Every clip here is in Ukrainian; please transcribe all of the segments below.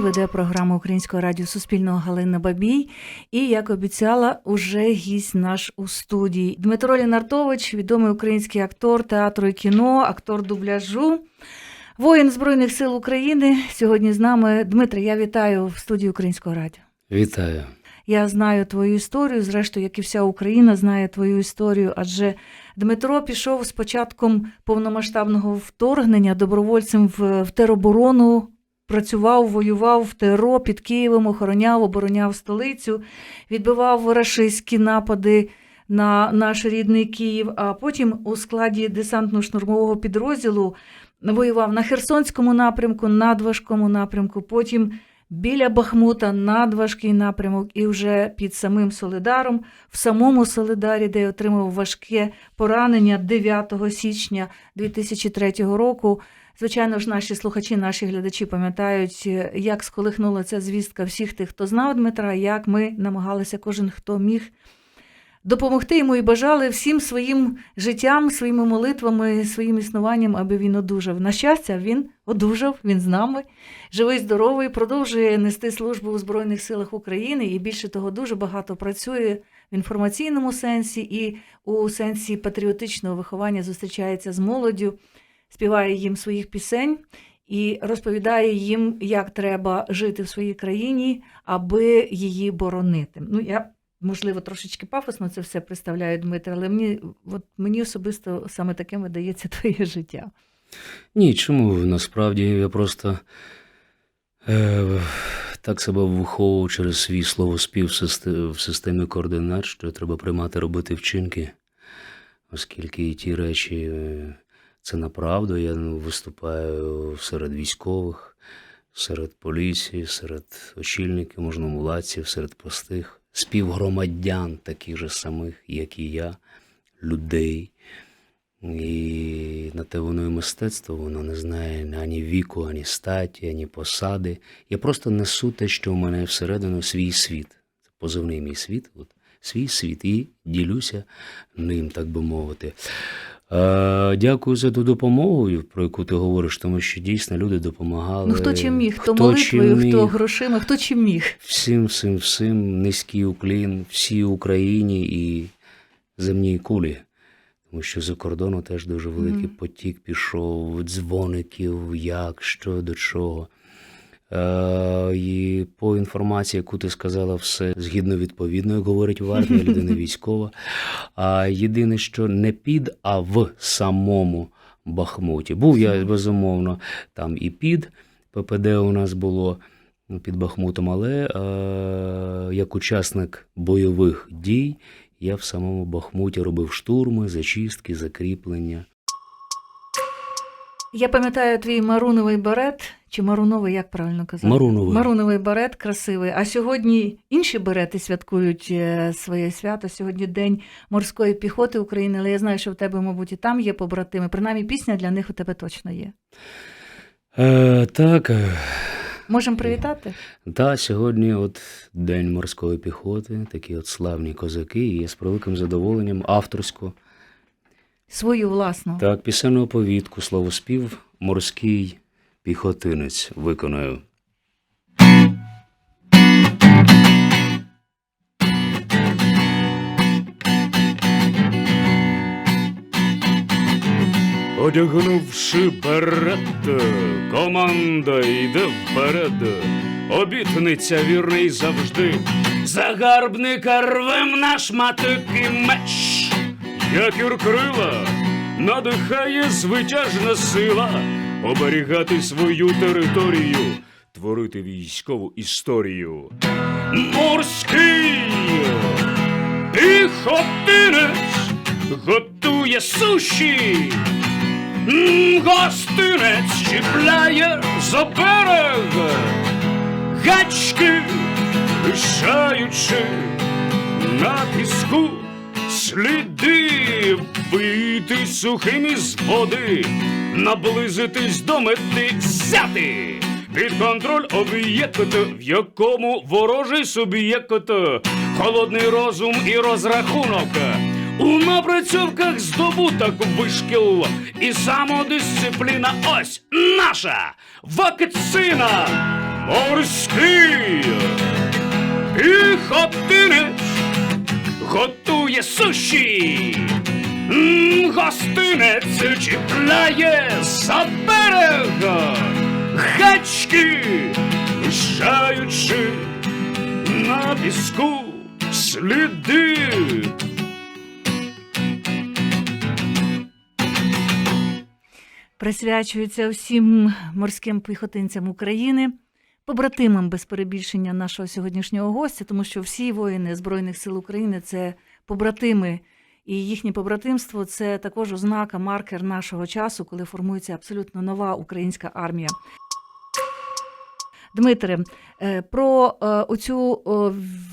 Веде програму Українського радіо Суспільного Галина Бабій. І, як обіцяла, уже гість наш у студії. Дмитро Лінартович, відомий український актор театру і кіно, актор дубляжу, воїн Збройних сил України. Сьогодні з нами. Дмитре, я вітаю в студії Українського радіо. Вітаю. Я знаю твою історію, зрештою, як і вся Україна знає твою історію, адже Дмитро пішов з початком повномасштабного вторгнення добровольцем в, в тероборону, працював, воював в ТРО під Києвом, охороняв, обороняв столицю, відбивав рашистські напади на наш рідний Київ, а потім у складі десантно-штурмового підрозділу воював на Херсонському напрямку, надважкому напрямку, потім біля Бахмута надважкий напрямок, і вже під самим Солидаром, в самому Солидарі, де отримав важке поранення 9 січня 2003 року. Звичайно ж, наші слухачі, наші глядачі пам'ятають, е, як сколихнула ця звістка всіх тих, хто знав Дмитра, як ми намагалися кожен, хто міг допомогти йому і бажали всім своїм життям, своїми молитвами, своїм існуванням, аби він одужав. На щастя, він одужав, він з нами, живий, здоровий, продовжує нести службу у Збройних силах України і більше того, дуже багато працює в інформаційному сенсі і у сенсі патріотичного виховання зустрічається з молоддю, співає їм своїх пісень. І розповідає їм, як треба жити в своїй країні, аби її боронити. Ну, я можливо, трошечки пафосно це все представляю, Дмитро, але мені, от мені особисто саме таким видається твоє життя. Ні, чому насправді я просто е, так себе виховував через свій словоспів в системі, координат, що треба приймати робити вчинки, оскільки ті речі е, це направду. Я ну, виступаю серед військових, серед поліції, серед очільників, можновладців, серед простих співгромадян, таких же самих, як і я, людей. І на те воно і мистецтво, воно не знає ані віку, ані статі, ані посади. Я просто несу те, що в мене всередину свій світ. Це позивний мій світ, от, свій світ, і ділюся ним, так би мовити. Е, дякую за ту допомогу, про яку ти говориш, тому що дійсно люди допомагали. Ну хто чим міг, хто, Хто молитвою, чим хто грошима, хто чим міг. Всім, всім, всім низький уклін, всій Україні і земній кулі. Тому що за кордону теж дуже великий Мгм. потік пішов, дзвоників, як, що, до чого. Е, і по інформації, яку ти сказала, все згідно відповідно, як говорить в армії, людина військова. А єдине, що не під, а в самому Бахмуті. Був я, безумовно, там і під ППД у нас було під Бахмутом, але е, як учасник бойових дій я в самому Бахмуті робив штурми, зачистки, закріплення. Я пам'ятаю твій маруновий берет, чи маруновий, як правильно казати? Маруновий. Маруновий берет красивий. А сьогодні інші берети святкують е, своє свято. Сьогодні День морської піхоти України, але я знаю, що в тебе, мабуть, і там є побратими. Принаймні, пісня для них у тебе точно є. Е, так, е, Можемо привітати? та сьогодні от День морської піхоти, такі от славні козаки, і я з превеликим задоволенням авторську. Свою власну. Так, пісенну оповідку, словоспів морський піхотинець виконаю. Одягнувши берет, команда йде вперед. Обітниця вірний завжди. Загарбника рвем на шматики меч. Як юркрила, надихає звитяжна сила оберігати свою територію, творити військову історію. Морський піхотинець готує суші, гостинець чіпляє за берег, гачки, лишаючи на піску сліди вийти сухим із води, наблизитись до мети, взяти. Під контроль об'єкт, в якому ворожий суб'єкт, холодний розум і розрахунок. У напрацьовках здобуток вишкіл. І самодисципліна ось наша. Вакцина. Морський. Піхотинець готує суші. М, Гостинець чіпляє за берега гачки, лишаючи на піску сліди. Присвячується всім морським піхотинцям України, побратимам без перебільшення нашого сьогоднішнього гостя, тому що всі воїни Збройних сил України це побратими, і їхнє побратимство це також ознака, маркер нашого часу, коли формується абсолютно нова українська армія. Дмитре, е, про е, оцю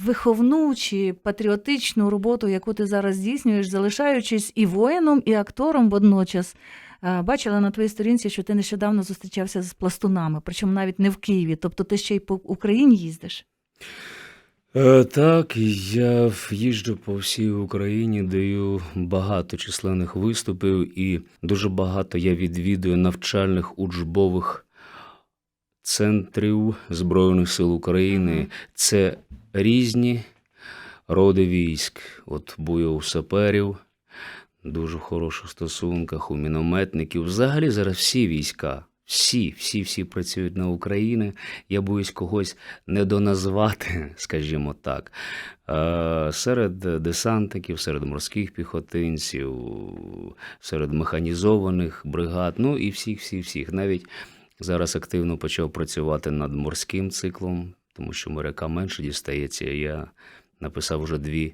виховну чи патріотичну роботу, яку ти зараз здійснюєш, залишаючись і воїном, і актором водночас. Е, Бачила на твоїй сторінці, що ти нещодавно зустрічався з пластунами, причому навіть не в Києві. Тобто ти ще й по Україні їздиш. Е, Так, я їжджу по всій Україні, даю багато численних виступів, і дуже багато я відвідую навчальних учбових центрів Збройних сил України. Це різні роди військ. От у саперів, дуже хороших стосунках, у мінометників. Взагалі зараз всі війська. Всі, всі, всі працюють на Україні. Я боюсь когось недоназвати, скажімо так. Е, Серед десантників, серед морських піхотинців, серед механізованих бригад, ну і всіх, всіх, всіх. Навіть зараз активно почав працювати над морським циклом, тому що моряка менше дістається. Я написав вже дві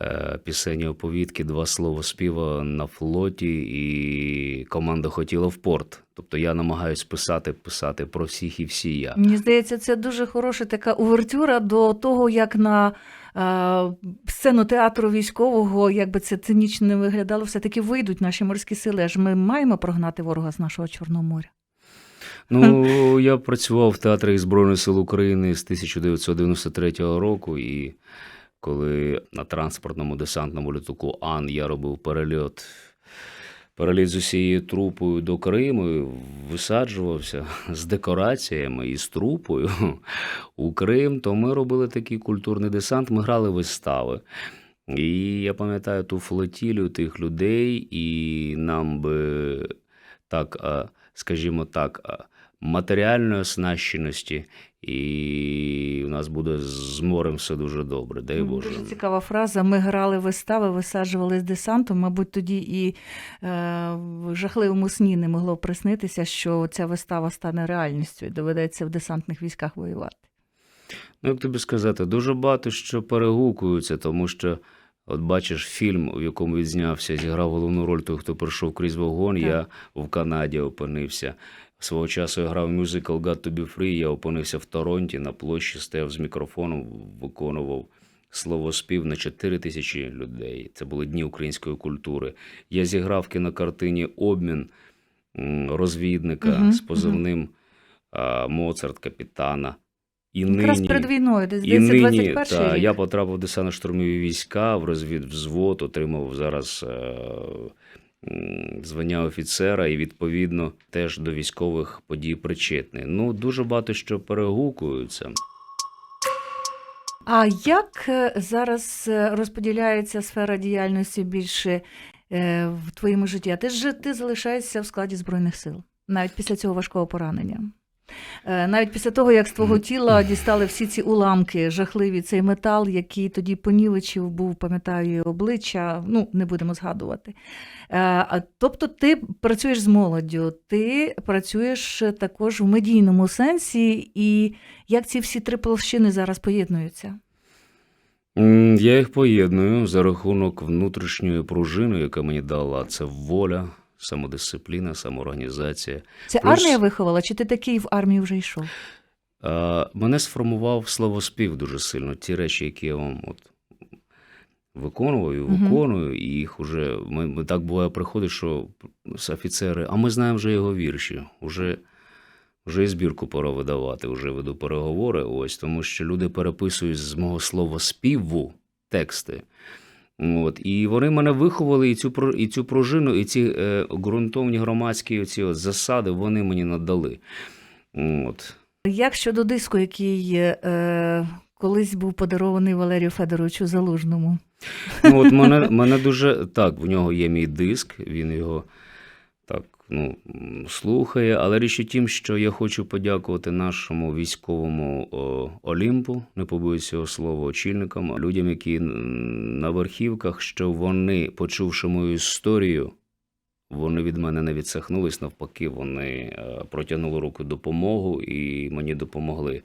е, пісенні оповідки, два слова співа на флоті, і команда хотіла в порт. Тобто я намагаюсь писати, писати про всіх і всі я. Мені здається, це дуже хороша така увертюра до того, як на е, сцену театру військового, як би це цинічно не виглядало, все-таки вийдуть наші морські сили. Аж ми маємо прогнати ворога з нашого Чорного моря. Ну, я працював в театрі Збройних сил України з 1993 року, і коли на транспортному десантному літаку Ан я робив перельот, переліт з усією трупою до Криму, висаджувався з декораціями і з трупою у Крим, то ми робили такий культурний десант, ми грали вистави. І я пам'ятаю ту флотілію тих людей, і нам би так, скажімо так, матеріальної оснащеності, і у нас буде з морем все дуже добре, дай Боже. Дуже цікава фраза. Ми грали вистави, висаджували з десантом. Мабуть, тоді і е, в жахливому сні не могло приснитися, що ця вистава стане реальністю і доведеться в десантних військах воювати. Ну, як тобі сказати, дуже багато що перегукуються, тому що, от бачиш, фільм, в якому відзнявся, зіграв головну роль той, хто пройшов крізь вогонь, Так. я в Канаді опинився. Свого часу я грав мюзикл «God to be free», я опинився в Торонті на площі, стояв з мікрофоном, виконував словоспів на 4 тисячі людей. Це були дні української культури. Я зіграв в кінокартині Обмін розвідника Мгм, з позивним а, Моцарт, капітана. І Якраз нині, перед війною, десь і нині 21 та, рік. я потрапив в десантно-штурмові війська, в розвідвзвод, отримав зараз е, звання офіцера і, відповідно, теж до військових подій причетний. Ну, дуже багато що перегукуються. А як е, зараз е, розподіляється сфера діяльності більше е, в твоєму житті? Ти ж ти залишаєшся в складі Збройних сил, навіть після цього важкого поранення. Е, Навіть після того, як з твого тіла дістали всі ці уламки, жахливі, цей метал, який тоді понівечив, був, пам'ятаю, обличчя, ну, не будемо згадувати. Е, Тобто ти працюєш з молоддю, ти працюєш також в медійному сенсі, і як ці всі три площини зараз поєднуються? Я їх поєдную за рахунок внутрішньої пружини, яка мені дала це воля, самодисципліна, самоорганізація. Це Плюс- армія виховала, чи ти такий в армію вже йшов? Е, Мене сформував словоспів дуже сильно. Ті речі, які я вам от виконував і виконую, і їх уже ми, ми так буває приходить, що офіцери, а ми знаємо вже його вірші. Уже, вже і збірку пора видавати, вже веду переговори. Ось тому що люди переписують з мого слова співу тексти. От, і вони мене виховали, і цю, і цю пружину, і ці е, ґрунтовні громадські оці от засади вони мені надали. От. Як щодо диску, який е, колись був подарований Валерію Федоровичу Залужному? Ну, от мене, мене дуже так, в нього є мій диск, він його так ну, слухає. Але річ у тім, що я хочу подякувати нашому військовому Олімпу, не побоюсь цього слова, очільникам, людям, які на верхівках, що вони, почувши мою історію, вони від мене не відсахнулись, навпаки, вони е, протягнули руку допомогу і мені допомогли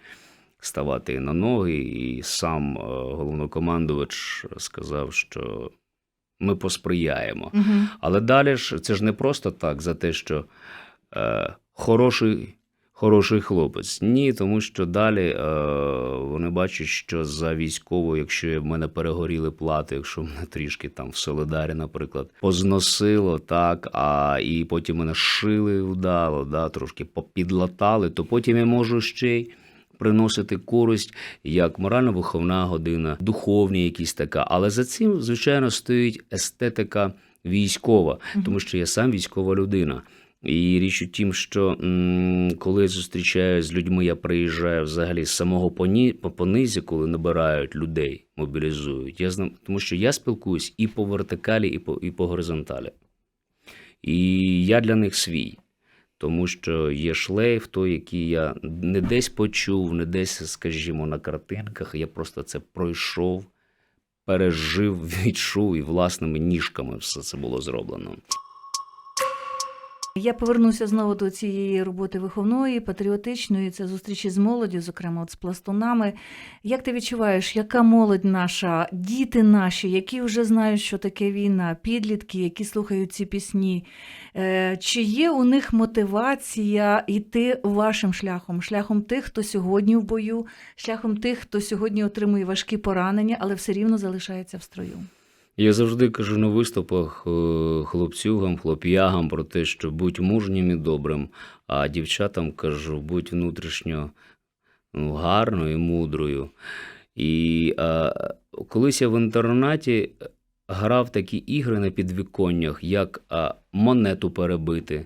ставати на ноги. І сам е, головнокомандувач сказав, що ми посприяємо. Угу. Але далі ж це ж не просто так за те, що е, хороший, хороший хлопець. Ні, тому що далі е, вони бачать, що за військовою, якщо в мене перегоріли плати, якщо мене трішки там в Солидарі, наприклад, позносило, так, а і потім мене шили вдало, да, трошки попідлатали, то потім я можу ще й. Приносити користь як морально-виховна година, духовні якісь така. Але за цим, звичайно, стоїть естетика військова, тому що я сам військова людина. І річ у тім, що м, коли я зустрічаюся з людьми, я приїжджаю взагалі з самого поні, по понизі, коли набирають людей, мобілізують. Я знам, тому що я спілкуюсь і по вертикалі, і по, і по горизонталі. І я для них свій. Тому що є шлейф, той, який я не десь почув, не десь, скажімо, на картинках. Я просто це пройшов, пережив, відчув і власними ніжками все це було зроблено. Я повернуся знову до цієї роботи виховної, патріотичної, це зустрічі з молоддю, зокрема от з пластунами. Як ти відчуваєш, яка молодь наша, діти наші, які вже знають, що таке війна, підлітки, які слухають ці пісні, е, чи є у них мотивація йти вашим шляхом, шляхом тих, хто сьогодні в бою, шляхом тих, хто сьогодні отримує важкі поранення, але все рівно залишається в строю? Я завжди кажу на виступах е, хлопцюгам, хлоп'ягам про те, що будь мужнім і добрим, а дівчатам кажу, будь внутрішньо ну, гарною і мудрою. І е, колись я в інтернаті грав такі ігри на підвіконнях, як е, монету перебити,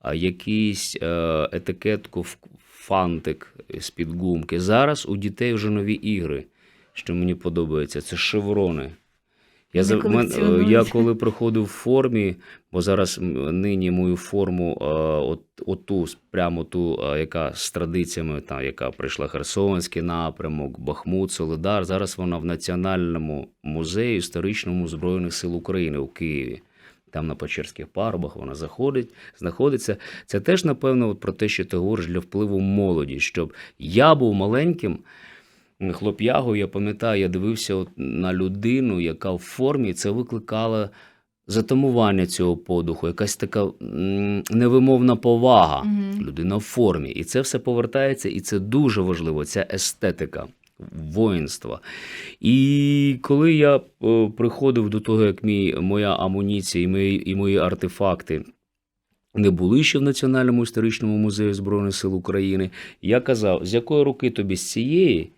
а якийсь е, етикетку в фантик з-під гумки. Зараз у дітей вже нові ігри, що мені подобається, це шеврони. Я, за, мен, я коли приходив в формі, бо зараз нині мою форму, е, от, оту, прямо ту, е, яка з традиціями, та, яка прийшла Херсонський напрямок, Бахмут, Солидар. Зараз вона в Національному музеї історичному Збройних сил України у Києві. Там на Печерських парубах вона заходить, знаходиться. Це теж, напевно, от про те, що ти говориш для впливу молоді, щоб я був маленьким хлоп'ягою, я пам'ятаю, я дивився от на людину, яка в формі, це викликало затамування цього подуху, якась така невимовна повага. Мгм. Людина в формі. І це все повертається, і це дуже важливо, ця естетика воїнства. І коли я е, приходив до того, як мій, моя амуніція і мої, і мої артефакти. Не були ще в Національному історичному музеї Збройних сил України. Я казав, з якої руки тобі з цієї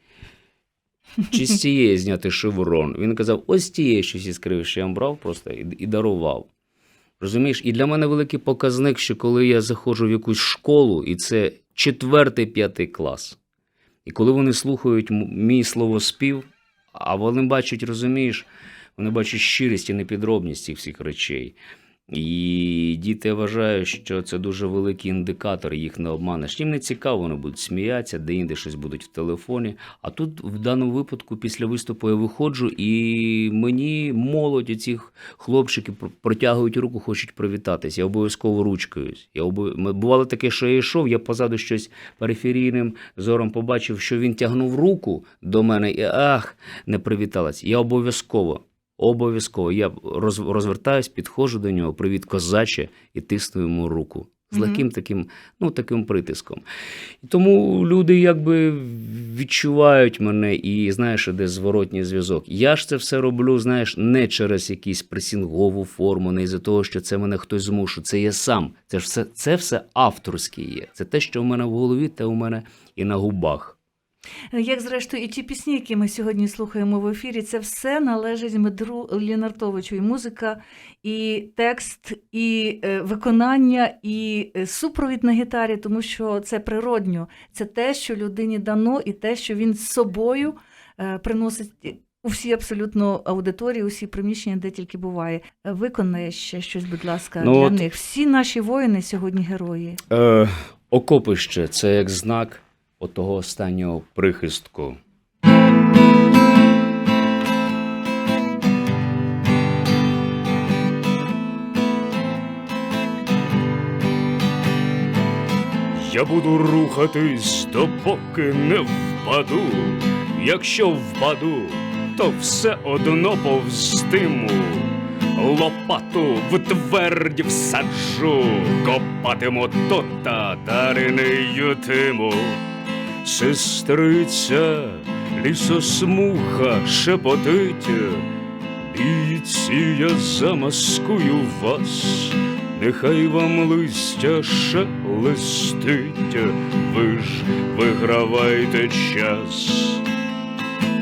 чи з цієї зняти шеврон? Він казав, ось тієї щось іскрив, що я брав просто і, і дарував. Розумієш? І для мене великий показник, що коли я заходжу в якусь школу, і це четвертий, п'ятий клас. І коли вони слухають мій словоспів, а вони бачать, розумієш, вони бачать щирість і непідробність цих всіх речей. І діти вважають, що це дуже великий індикатор, їх не обманеш. Їм не цікаво, вони будуть сміятися, де-інде щось будуть в телефоні. А тут, в даному випадку, після виступу я виходжу, і мені молодь цих хлопчиків протягують руку, хочуть привітатись. Я обов'язково ручкаюсь. Я обов... Бувало таке, що я йшов, я позаду щось периферійним зором побачив, що він тягнув руку до мене і ах, не привіталась. Я обов'язково. Обов'язково. Я роз, розвертаюсь, підходжу до нього, привіт, козаче, і тисну йому руку. З Мгм. легким таким, ну, таким притиском. І тому люди якби відчувають мене і знаєш, іде зворотній зв'язок. Я ж це все роблю, знаєш, не через якусь пресінгову форму, не із-за того, що це мене хтось змушує. Це я сам. Це ж все, це все авторське є. Це те, що у мене в голові, те у мене і на губах. Як зрештою, і ті пісні, які ми сьогодні слухаємо в ефірі, це все належить Дмитру Лінартовичу. І музика, і текст, і е, виконання, і е, супровід на гітарі, тому що це природньо, це те, що людині дано, і те, що він з собою е, приносить. У всі абсолютно аудиторії, усі приміщення, де тільки буває. Виконає ще щось, будь ласка, Ну, для от- них. Всі наші воїни сьогодні герої. Е, окопище це як знак отого останнього прихистку. Я буду рухатись, допоки не впаду. Якщо впаду, то все одно повстиму. Лопату в твердь всаджу, копатиму то татари не ютиму. Сестриця, лісосмуха шепотить, бійці, я замаскую вас, нехай вам листя шелестить, ви ж вигравайте час.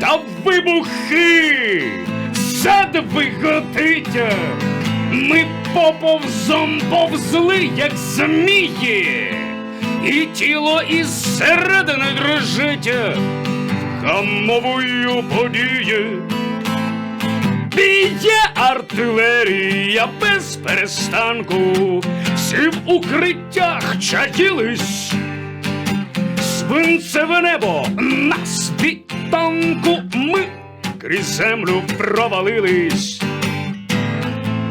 Та вибухи! Сад виготить! Ми поповзом повзли, як змії, і тіло із середини дрожить, хамовою події. Б'є артилерія без перестанку, всі в укриттях чаділись. Свинцеве небо на світанку ми крізь землю провалились.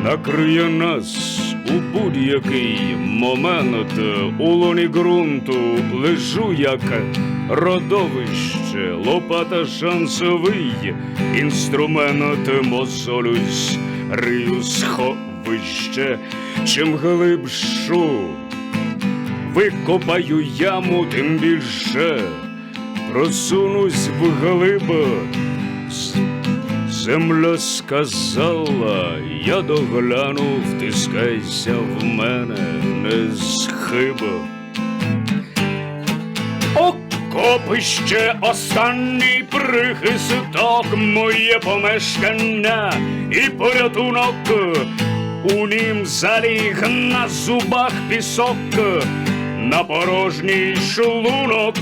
Накриє нас у будь-який момент. У лоні ґрунту лежу як родовище, лопата шансовий, інструмент мозолюсь, рию сховище, чим глибшу викопаю яму, тим більше просунусь вглиб. Земля сказала, я догляну, втискайся в мене, не схиба. Окопище останній прихисток, моє помешкання і порятунок. У нім заліг на зубах пісок, на порожній шлунок.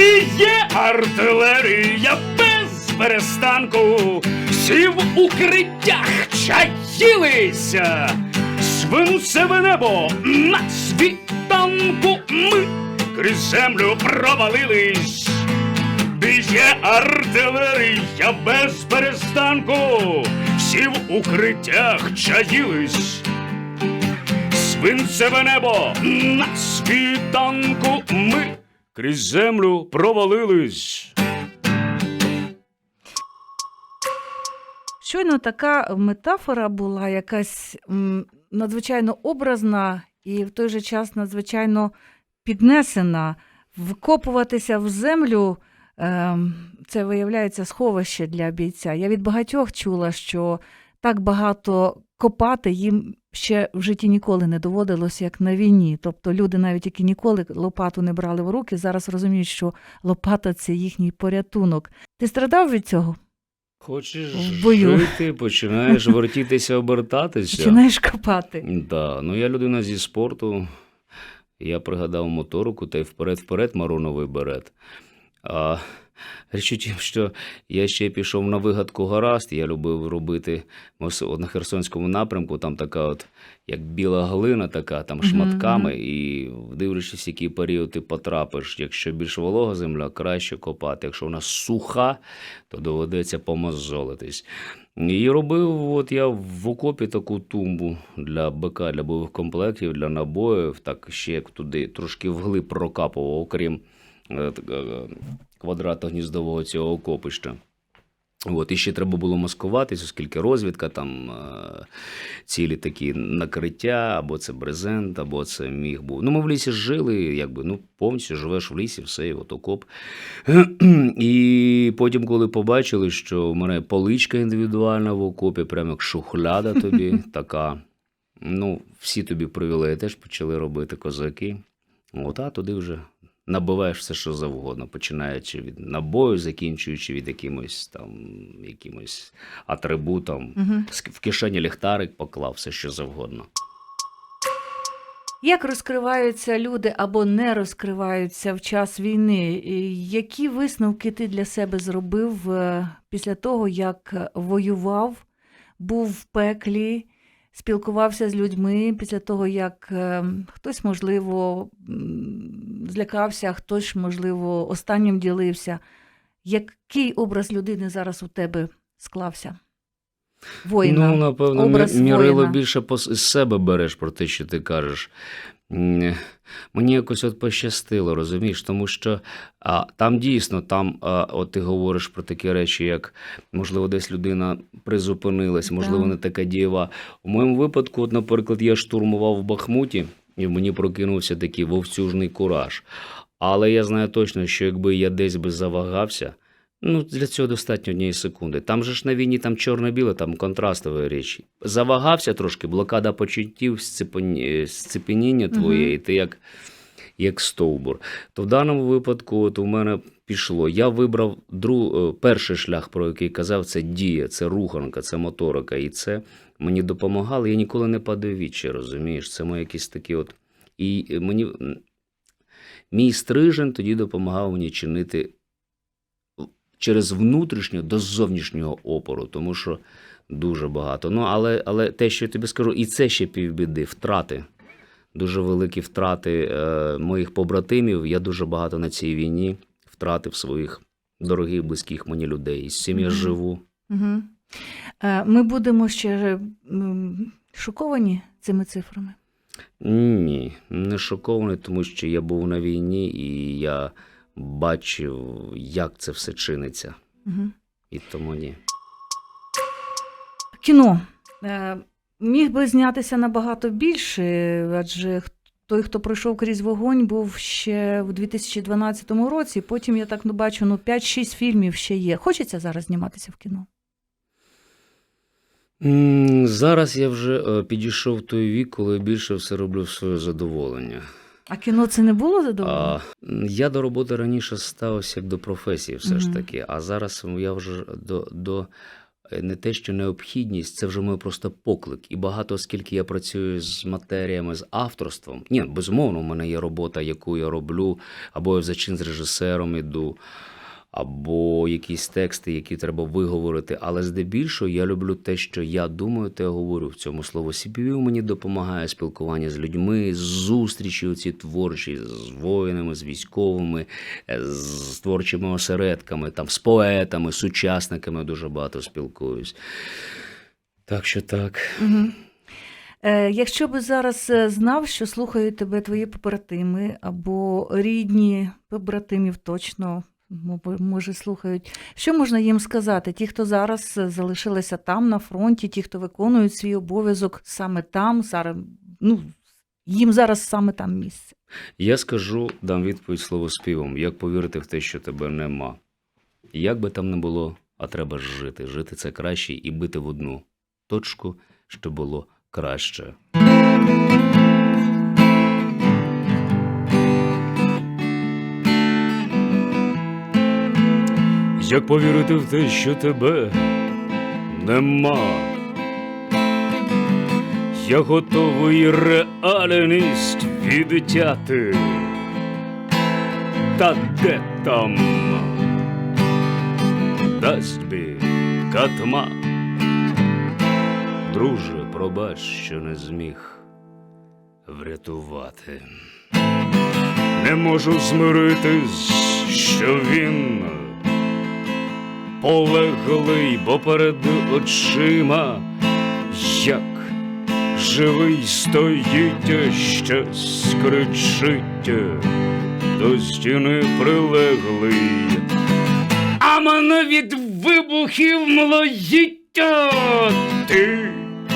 Б'є артилерія без перестанку, всі в укриттях чаїлися, свинцеве небо на світанку ми крізь землю провалились. Б'є артилерія без перестанку, всі в укриттях чаїлись. Свинцеве небо на світанку ми крізь землю провалились. Щойно така метафора була якась надзвичайно образна і в той же час надзвичайно піднесена. Вкопуватися в землю ем, це виявляється сховище для бійця. Я від багатьох чула, що так багато копати їм ще в житті ніколи не доводилось, як на війні. Тобто люди, навіть які ніколи лопату не брали в руки, зараз розуміють, що лопата це їхній порятунок. Ти страдав від цього? Хочеш В бою. жити, починаєш вертітися, обертатися. Починаєш копати. Да, ну я людина зі спорту. Я пригадав моторику та й вперед-вперед мароновий берет. А річ у тім, що я ще пішов на вигадку гаразд. Я любив робити на Херсонському напрямку, там така от, як біла глина, така там шматками, і дивлячись, який період ти потрапиш. Якщо більш волога земля, краще копати. Якщо вона суха, то доведеться помазолитись. І робив от я в окопі таку тумбу для БК, для бойових комплектів, для набоїв, так ще як туди трошки вглиб прокапував, окрім так, е, квадратно-гніздового цього окопища. От, і ще треба було маскуватись, оскільки розвідка, там е, цілі такі накриття, або це брезент, або це міг був. Ну, ми в лісі жили, якби, ну, повністю живеш в лісі, все, і от окоп. І потім, коли побачили, що в мене поличка індивідуальна в окопі, прямо як шухляда тобі така. Ну, всі тобі привілеї теж почали робити козаки. От, а туди вже набиваєш все, що завгодно, починаючи від набою, закінчуючи від якимось там якимось атрибутом. Угу. В кишені ліхтарик поклав все, що завгодно. Як розкриваються люди або не розкриваються в час війни? Які висновки ти для себе зробив е, після того, як воював, був в пеклі, спілкувався з людьми після того, як е, хтось, можливо, злякався, хтось, можливо, останнім ділився? Який образ людини зараз у тебе склався? Воїна. Ну, напевно, образ мірило воїна. більше по, з себе береш про те, що ти кажеш. Мені якось от пощастило, розумієш, тому що а, там дійсно, там, а, от ти говориш про такі речі, як можливо, десь людина призупинилась, можливо, не така дієва. У моєму випадку, от, наприклад, я штурмував в Бахмуті, і в мені прокинувся такий вовцюжний кураж. Але я знаю точно, що якби я десь би завагався, Ну, для цього достатньо однієї секунди. Там же ж на війні там чорно-біле, там контрастові речі. Завагався трошки, блокада почуттів, сцепені- сцепеніння і ти як, як стовбур. То в даному випадку от у мене пішло. Я вибрав дру... е, перший шлях, про який казав, це дія, це руханка, це моторика. І це мені допомагало. Я ніколи не падаю вічі, розумієш? Це мої якісь такі от. І е, мені мій стрижень тоді допомагав мені чинити через внутрішнього до зовнішнього опору, тому що дуже багато. Ну, але, але те, що я тобі скажу, і це ще півбіди, втрати. Дуже великі втрати е, моїх побратимів. Я дуже багато на цій війні втратив своїх дорогих, близьких мені людей. І з цим я Мгм. живу. Угу. Ми будемо ще шоковані цими цифрами. Ні, не шокований, тому що я був на війні і я бачив, як це все чиниться. Угу. І тому ні. Кіно е, міг би знятися набагато більше, адже той, хто пройшов крізь вогонь, був ще в 2012 році. Потім я так ну, бачу, ну 5-6 фільмів ще є. Хочеться зараз зніматися в кіно. М, Зараз я вже е, підійшов в той вік, коли більше все роблю в своє задоволення. А кіно це не було задоволення? А, м, я до роботи раніше ставився як до професії, все ж Мгм. таки. А зараз я вже до, до е, не те, що необхідність, це вже мій просто поклик. І багато, оскільки я працюю з матеріями, з авторством. Ні, безумовно, у мене є робота, яку я роблю, або я в зачин з режисером іду, або якісь тексти, які треба виговорити. Але здебільшого я люблю те, що я думаю, те говорю в цьому слово. CPV мені допомагає спілкування з людьми, зустрічі оці творчі, з воїнами, з військовими, е, з творчими осередками, там, з поетами, сучасниками дуже багато спілкуюсь. Так що так. Угу. Якщо би зараз е, знав, що слухають тебе твої побратими або рідні побратимів точно, може, слухають, що можна їм сказати? Ті, хто зараз е, залишилися там на фронті, ті, хто виконують свій обов'язок саме там, зараз, ну, їм зараз саме там місце. Я скажу, дам відповідь словоспівом, як повірити в те, що тебе нема. Як би там не було, а треба жити. Жити це краще і бити в одну точку, щоб було краще. Як повірити в те, що тебе нема? Я готовий реальність відтяти. Та де там дасть би катма. Друже, пробач, що не зміг врятувати. Не можу змиритись, що він полеглий, бо перед очима, як живий стоїть, ще скричить, до стіни прилеглий. А мене від вибухів млоїття ти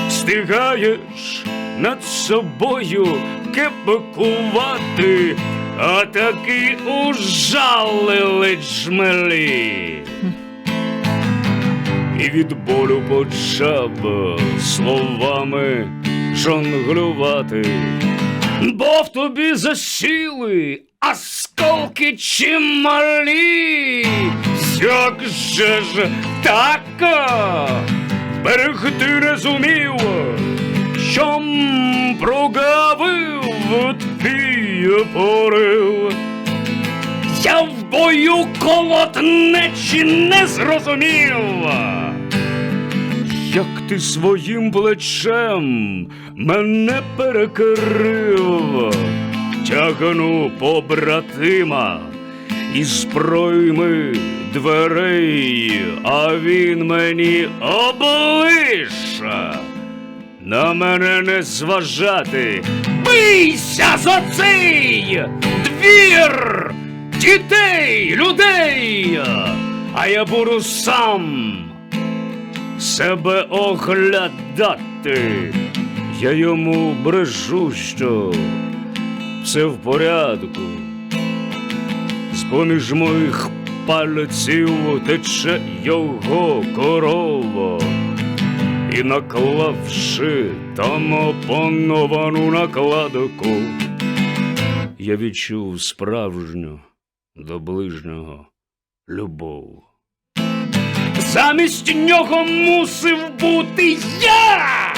стигаєш над собою кепкувати, а таки ужалили джмелі. І від болю почав словами жонглювати. бо в тобі засіли осколки чималі. Як же ж так? Берегти не зумів, що прогавив твій порив. Я бою колотнечі не зрозумів. Як ти своїм плечем мене перекрив, тягну побратима із пройми дверей, а він мені облиша. На мене не зважати. Бийся за цей двір дітей, людей, а я буду сам себе оглядати. Я йому брежу, що все в порядку. З-поміж моїх пальців тече його корова. І наклавши там опановану накладку, я відчув справжню до ближнього любов. Замість нього мусив бути я.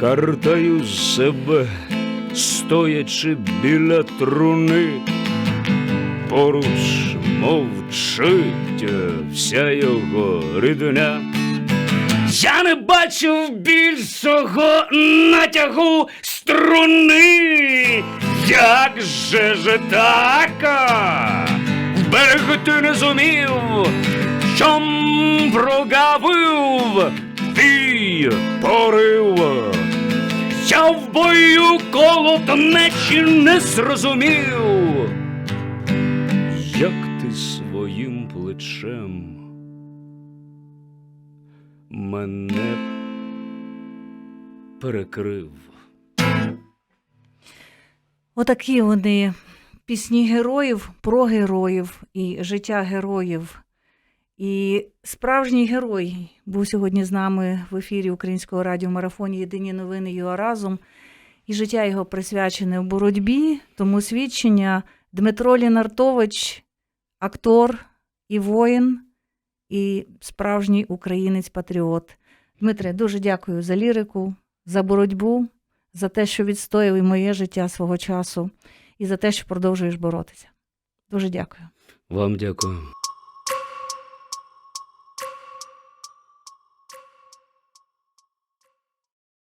Картаю себе, стоячи біля труни, поруч мовчить вся його рідня. Я не бачив більшого натягу струни. Як же ж так? Вберегти не зумів, що прогавив твій порив. Я в бою колотнечі не зрозумів. Як ти своїм плечем мене перекрив. Отакі вони пісні героїв про героїв і життя героїв. І справжній герой був сьогодні з нами в ефірі українського радіомарафоні Єдині новини ЮА разом. І життя його присвячене в боротьбі, тому свідчення Дмитро Лінартович, актор і воїн, і справжній українець-патріот. Дмитре, дуже дякую за лірику, за боротьбу, за те, що відстояв і моє життя свого часу, і за те, що продовжуєш боротися. Дуже дякую. Вам дякую.